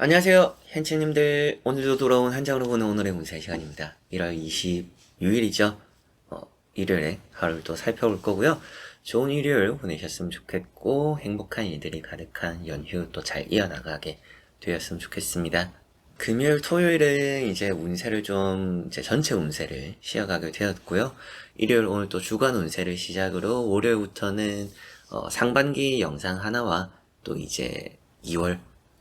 안녕하세요 현치님들. 오늘도 돌아온 한장으로 보는 오늘의 운세 시간입니다. 1월 26일이죠. 어, 일요일에 하루를 또 살펴볼 거고요. 좋은 일요일 보내셨으면 좋겠고 행복한 일들이 가득한 연휴 또 잘 이어나가게 되었으면 좋겠습니다. 금요일 토요일은 이제 운세를 좀 이제 전체 운세를 시어가게 되었고요. 일요일 오늘 또 주간 운세를 시작으로 월요일부터는 어, 상반기 영상 하나와 또 이제 2월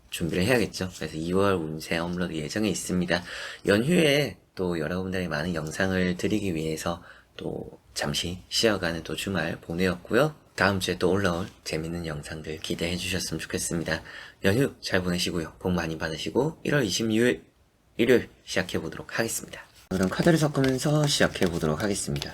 준비를 해야겠죠. 그래서 2월 운세 업로드 예정에 있습니다. 연휴에 또 여러분들의 많은 영상을 드리기 위해서 또 잠시 쉬어가는 또 주말 보내었고요. 다음 주에 또 올라올 재밌는 영상들 기대해 주셨으면 좋겠습니다. 연휴 잘 보내시고요. 복 많이 받으시고 1월 26일 일요일 시작해 보도록 하겠습니다. 오늘은 카드를 섞으면서 시작해 보도록 하겠습니다.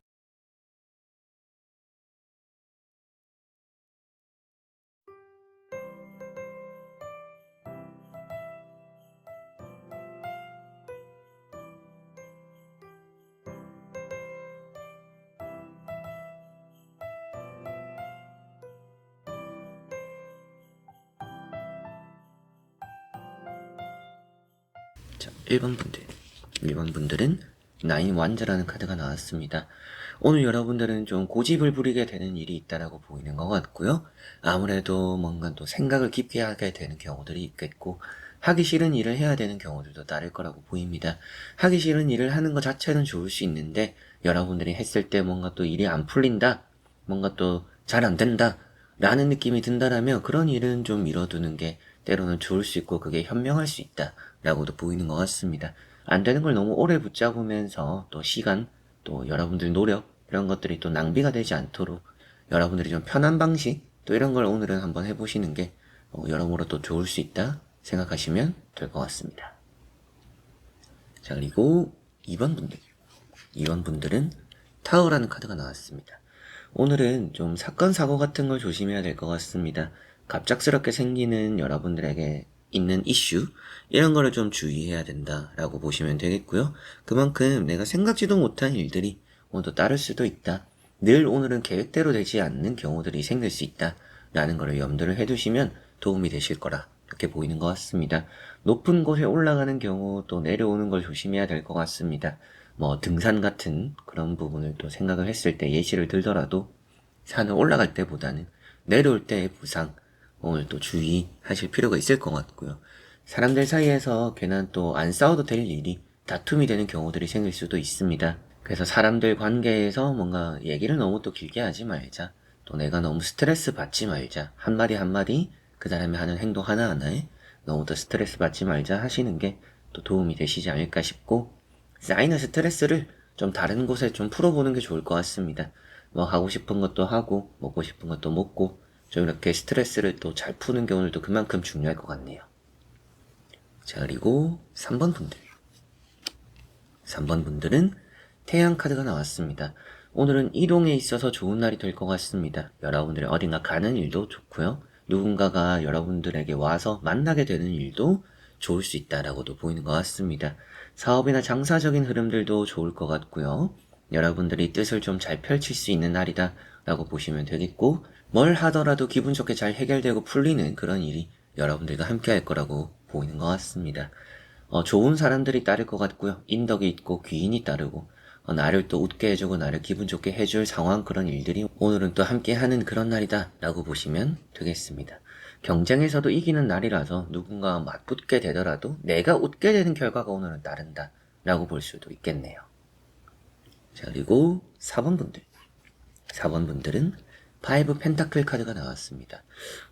1번 분들. 1번 분들은 나인 완자라는 카드가 나왔습니다. 오늘 여러분들은 좀 고집을 부리게 되는 일이 있다라고 보이는 것 같고요. 아무래도 뭔가 또 생각을 깊게 하게 되는 경우들이 있겠고, 하기 싫은 일을 해야 되는 경우들도 따를 거라고 보입니다. 하기 싫은 일을 하는 것 자체는 좋을 수 있는데, 여러분들이 했을 때 뭔가 또 일이 안 풀린다? 뭔가 또 잘 안 된다? 라는 느낌이 든다라면 그런 일은 좀 미뤄두는 게 때로는 좋을 수 있고 그게 현명할 수 있다 라고도 보이는 것 같습니다. 안 되는 걸 너무 오래 붙잡으면서 또 시간 또 여러분들 노력 이런 것들이 또 낭비가 되지 않도록 여러분들이 좀 편한 방식 또 이런 걸 오늘은 한번 해보시는 게 어, 여러모로 또 좋을 수 있다 생각하시면 될 것 같습니다. 자 그리고 2번 분들 2번 분들은 타워라는 카드가 나왔습니다. 오늘은 좀 사건 사고 같은 걸 조심해야 될 것 같습니다. 갑작스럽게 생기는 여러분들에게 있는 이슈 이런 거를 좀 주의해야 된다라고 보시면 되겠고요. 그만큼 내가 생각지도 못한 일들이 오늘도 따를 수도 있다. 늘 오늘은 계획대로 되지 않는 경우들이 생길 수 있다. 라는 거를 염두를 해두시면 도움이 되실 거라 이렇게 보이는 것 같습니다. 높은 곳에 올라가는 경우 또 내려오는 걸 조심해야 될 것 같습니다. 뭐 등산 같은 그런 부분을 또 생각을 했을 때 예시를 들더라도 산을 올라갈 때보다는 내려올 때의 부상 오늘 또 주의하실 필요가 있을 것 같고요. 사람들 사이에서 괜한 또 안 싸워도 될 일이 다툼이 되는 경우들이 생길 수도 있습니다. 그래서 사람들 관계에서 뭔가 얘기를 너무 또 길게 하지 말자. 또 내가 너무 스트레스 받지 말자. 한마디 한마디 그 사람이 하는 행동 하나하나에 너무 더 스트레스 받지 말자 하시는 게 또 도움이 되시지 않을까 싶고 쌓이는 스트레스를 좀 다른 곳에 좀 풀어보는 게 좋을 것 같습니다. 뭐 하고 싶은 것도 하고 먹고 싶은 것도 먹고 좀 이렇게 스트레스를 또 잘 푸는 게 오늘도 그만큼 중요할 것 같네요. 자 그리고 3번 분들 3번 분들은 태양 카드가 나왔습니다. 오늘은 이동에 있어서 좋은 날이 될 것 같습니다. 여러분들이 어딘가 가는 일도 좋고요. 누군가가 여러분들에게 와서 만나게 되는 일도 좋을 수 있다라고도 보이는 것 같습니다. 사업이나 장사적인 흐름들도 좋을 것 같고요. 여러분들이 뜻을 좀 잘 펼칠 수 있는 날이다 라고 보시면 되겠고 뭘 하더라도 기분 좋게 잘 해결되고 풀리는 그런 일이 여러분들과 함께 할 거라고 보이는 것 같습니다. 어, 좋은 사람들이 따를 것 같고요. 인덕이 있고 귀인이 따르고 어, 나를 또 웃게 해주고 나를 기분 좋게 해줄 상황 그런 일들이 오늘은 또 함께 하는 그런 날이다 라고 보시면 되겠습니다. 경쟁에서도 이기는 날이라서 누군가 맞붙게 되더라도 내가 웃게 되는 결과가 오늘은 따른다 라고 볼 수도 있겠네요. 자, 그리고 4번 분들. 4번 분들은 파이브 펜타클 카드가 나왔습니다.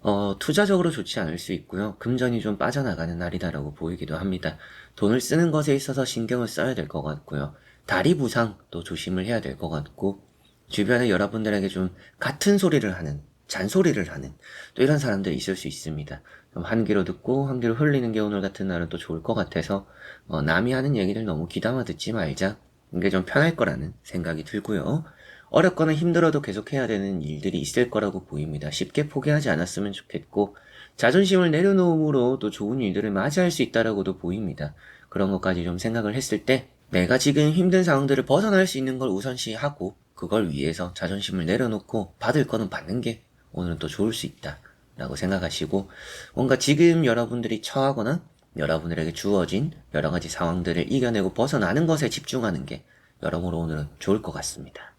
어, 투자적으로 좋지 않을 수 있고요. 금전이 좀 빠져나가는 날이다라고 보이기도 합니다. 돈을 쓰는 것에 있어서 신경을 써야 될 것 같고요. 다리 부상도 조심을 해야 될 것 같고, 주변에 여러분들에게 좀 같은 소리를 하는, 잔소리를 하는, 또 이런 사람들이 있을 수 있습니다. 좀한 귀로 듣고 한 귀로 흘리는 게 오늘 같은 날은 또 좋을 것 같아서, 어, 남이 하는 얘기를 너무 귀담아 듣지 말자. 이게 좀 편할 거라는 생각이 들고요. 어렵거나 힘들어도 계속 해야 되는 일들이 있을 거라고 보입니다. 쉽게 포기하지 않았으면 좋겠고, 자존심을 내려놓음으로 또 좋은 일들을 맞이할 수 있다라고도 보입니다. 그런 것까지 좀 생각을 했을 때, 내가 지금 힘든 상황들을 벗어날 수 있는 걸 우선시하고, 그걸 위해서 자존심을 내려놓고 받을 거는 받는 게 오늘은 또 좋을 수 있다. 라고 생각하시고, 뭔가 지금 여러분들이 처하거나 여러분들에게 주어진 여러 가지 상황들을 이겨내고 벗어나는 것에 집중하는 게 여러모로 오늘은 좋을 것 같습니다.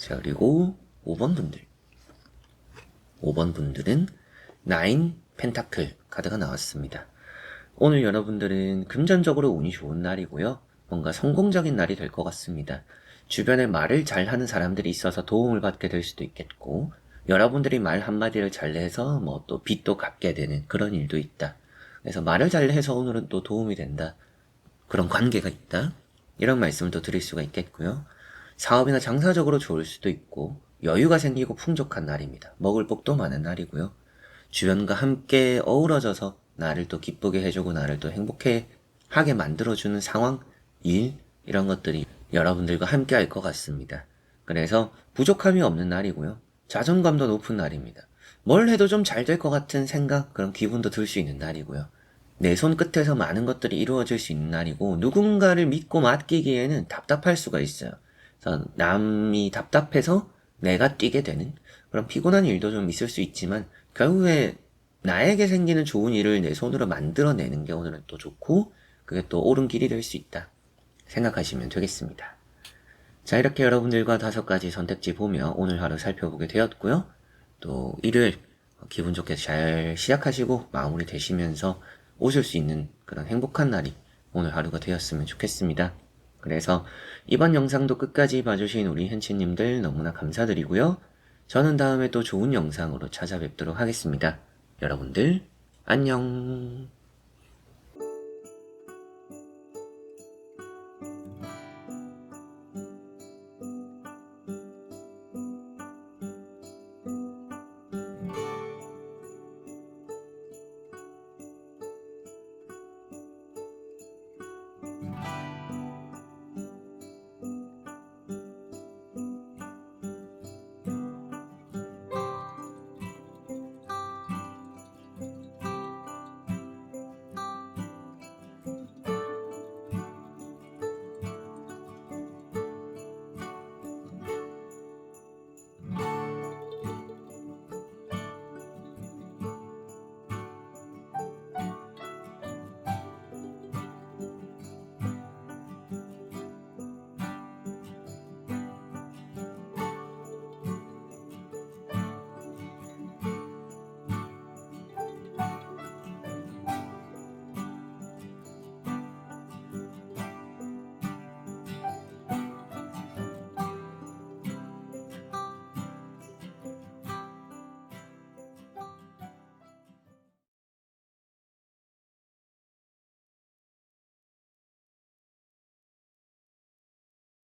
자, 그리고 5번 분들. 5번 분들은 9 펜타클 카드가 나왔습니다. 오늘 여러분들은 금전적으로 운이 좋은 날이고요. 뭔가 성공적인 날이 될 것 같습니다. 주변에 말을 잘하는 사람들이 있어서 도움을 받게 될 수도 있겠고, 여러분들이 말 한마디를 잘해서 뭐 또 빚도 갚게 되는 그런 일도 있다. 그래서 말을 잘해서 오늘은 또 도움이 된다. 그런 관계가 있다. 이런 말씀을 또 드릴 수가 있겠고요. 사업이나 장사적으로 좋을 수도 있고 여유가 생기고 풍족한 날입니다. 먹을 복도 많은 날이고요. 주변과 함께 어우러져서 나를 또 기쁘게 해주고 나를 또 행복해 하게 만들어주는 상황, 일 이런 것들이 여러분들과 함께 할 것 같습니다. 그래서 부족함이 없는 날이고요. 자존감도 높은 날입니다. 뭘 해도 좀 잘 될 것 같은 생각, 그런 기분도 들 수 있는 날이고요. 내 손끝에서 많은 것들이 이루어질 수 있는 날이고 누군가를 믿고 맡기기에는 답답할 수가 있어요. 남이 답답해서 내가 뛰게 되는 그런 피곤한 일도 좀 있을 수 있지만 결국에 나에게 생기는 좋은 일을 내 손으로 만들어내는 게 오늘은 또 좋고 그게 또 옳은 길이 될 수 있다 생각하시면 되겠습니다. 자 이렇게 여러분들과 다섯 가지 선택지 보며 오늘 하루 살펴보게 되었고요. 또 일을 기분 좋게 잘 시작하시고 마무리 되시면서 오실 수 있는 그런 행복한 날이 오늘 하루가 되었으면 좋겠습니다. 그래서 이번 영상도 끝까지 봐주신 우리 현치님들 너무나 감사드리고요. 저는 다음에 또 좋은 영상으로 찾아뵙도록 하겠습니다. 여러분들 안녕